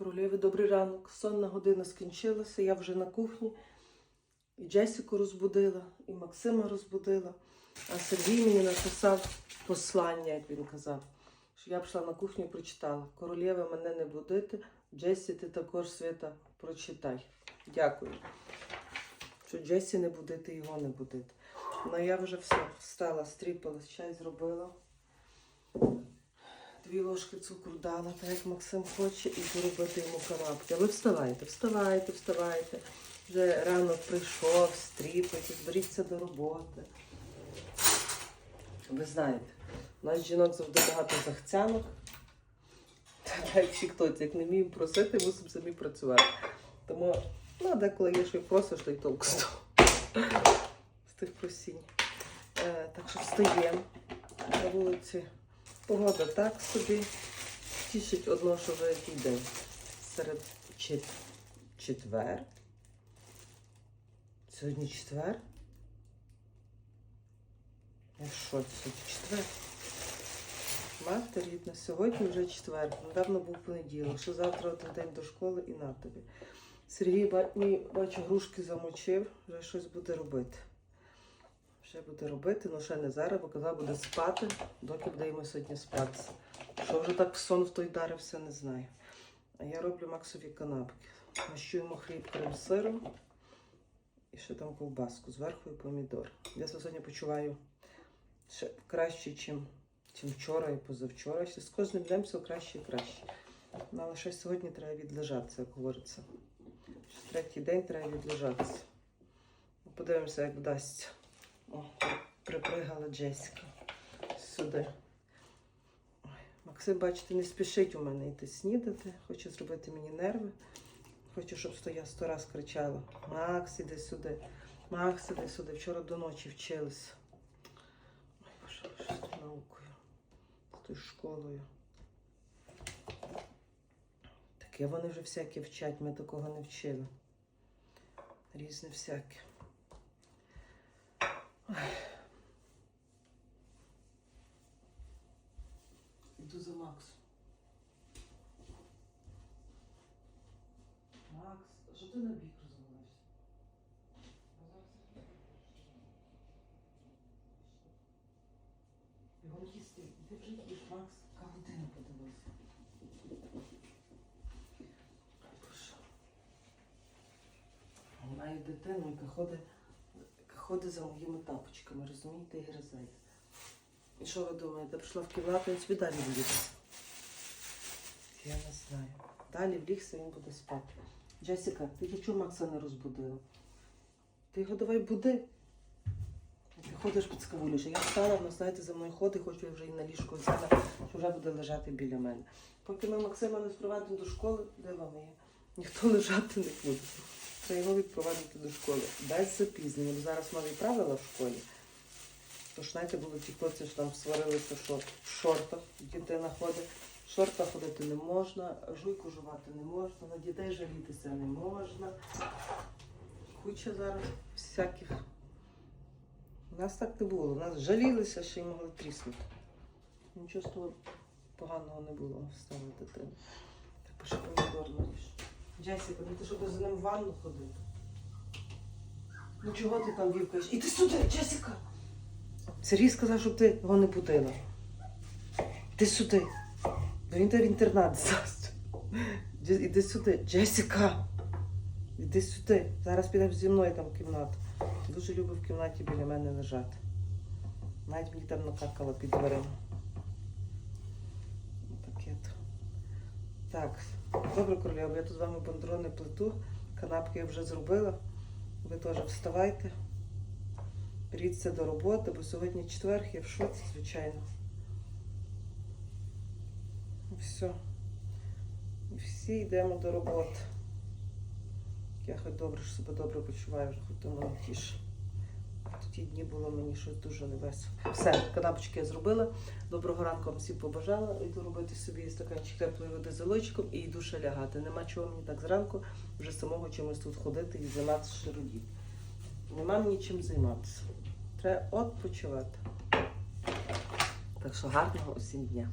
Королеви, добрий ранок. Сонна година скінчилася, я вже на кухні. І Джесіку розбудила, і Максима розбудила. А Сергій мені написав послання, як він казав. Що я пішла на кухню і прочитала. Королеви мене не будити. Джесі, ти також свята прочитай. Дякую. Що Джесі не будити, його не будити. Ну я вже все встала, стріпалась, чай зробила. Дві ложки цукру дала, так як Максим хоче, і поробити йому канапки. Ви вставайте, вставайте, вставайте. Вже ранок прийшов, стріпайте, зберіться до роботи. Ви знаєте, у нас жінок завжди багато захцянок. Так як в тіктоці, як не вміємо просити, мусимо самі працювати. Тому, ну, деколи є, що просиш, то й толку з того. З тих просінь. Е, так що встаємо на вулиці. Погода так собі. Тішить одно, що вже який день. Серед чет... четвер. Сьогодні четвер. Я що, сьогодні четвер? Мати рідна, сьогодні вже четвер. Недавно був понеділок, що завтра один день до школи і на тобі. Сергій бачу, грушки замочив, вже щось буде робити. Ще буде робити, але ще не зараз, бо казав, буде спати, доки буде йому сьогодні спати. Що вже так в сон в той дарився, не знаю. А я роблю Максові канапки. Мащу хліб крем сиром і ще там ковбаску зверху і помідор. Я себе сьогодні почуваю ще краще, чим вчора і позавчора. Ще З кожним днем все краще і краще. Ну, але ще сьогодні треба відлежатися, як говориться. Ще третій день треба відлежатися. Ну, Подивимося, як вдасться. О, припригала Джесіка сюди. Максим, бачите, не спішить у мене йти снідати, хоче зробити мені нерви. Хочу, щоб сто сто раз кричала. Макс, іди сюди. Макс, іди сюди. Вчора до ночі вчилися. Ой, боже, що з тою наукою, з тою школою. Таке вони вже всяке вчать, ми такого не вчили. Різне всяке. Іду за Максом. Макс, що ти на бік розвалився? Його їсти. Ти вже Макс, яка подивився. Боже. Маю дитину, яка ходить, ходить за моїми тапочками, розумієте, і гризає. І що ви думаєте, прийшла в кімнату, він собі далі влігся. Я не знаю. Далі влігся, він буде спати. Джесіка, ти чого Макса не розбудила? Ти його давай буди. Ти ходиш під скавуліш. Я встала, вона, знаєте, за мною ходить, хочу я вже і на ліжко взяла, що вже буде лежати біля мене. Поки ми Максима не спровадимо до школи, де вам є? Ніхто лежати не буде. Треба його відпровадити до школи. Без запізнення. Бо зараз нові правила в школі. Тож, знаєте, були ті хлопці, що там сварилися, що в шортах дитина ходить. В шортах ходити не можна, жуйку жувати не можна, на дітей жалітися не можна. Куча зараз всяких. У нас так не було. У нас жалілися, що й могли тріснути. Нічого з того поганого не було стало дитини. Так пише помідор наріж. Джесіка, ну ти що за ним в ванну ходити? Ну чого ти там вівкаєш? Іди сюди, Джесіка! Сергій сказав, щоб ти його не будила. Іди сюди. Він в інтернат. Дже- Іди сюди. Джесіка. Іди сюди. Зараз підеш зі мною там в кімнату. Дуже любив в кімнаті біля мене лежати. Навіть мені там накакала під дверима. Таке то. Так, добре, королева, я тут з вами бандрони плету. Канапки я вже зробила. Ви теж вставайте. Беріться до роботи, бо сьогодні четверг, я в шоці, звичайно. Все. Всі йдемо до роботи. Я хоч добре, що себе добре почуваю, вже хоч то мене тіше. Ті дні було мені щось дуже невесело. Все, канапочки я зробила. Доброго ранку вам всім побажала. Йду робити собі стаканчик теплої води з олочком і йду ще лягати. Нема чого мені так зранку вже самого чимось тут ходити і займатися шародів. Нема мені чим займатися. Треба відпочивати. Так що гарного усім дня.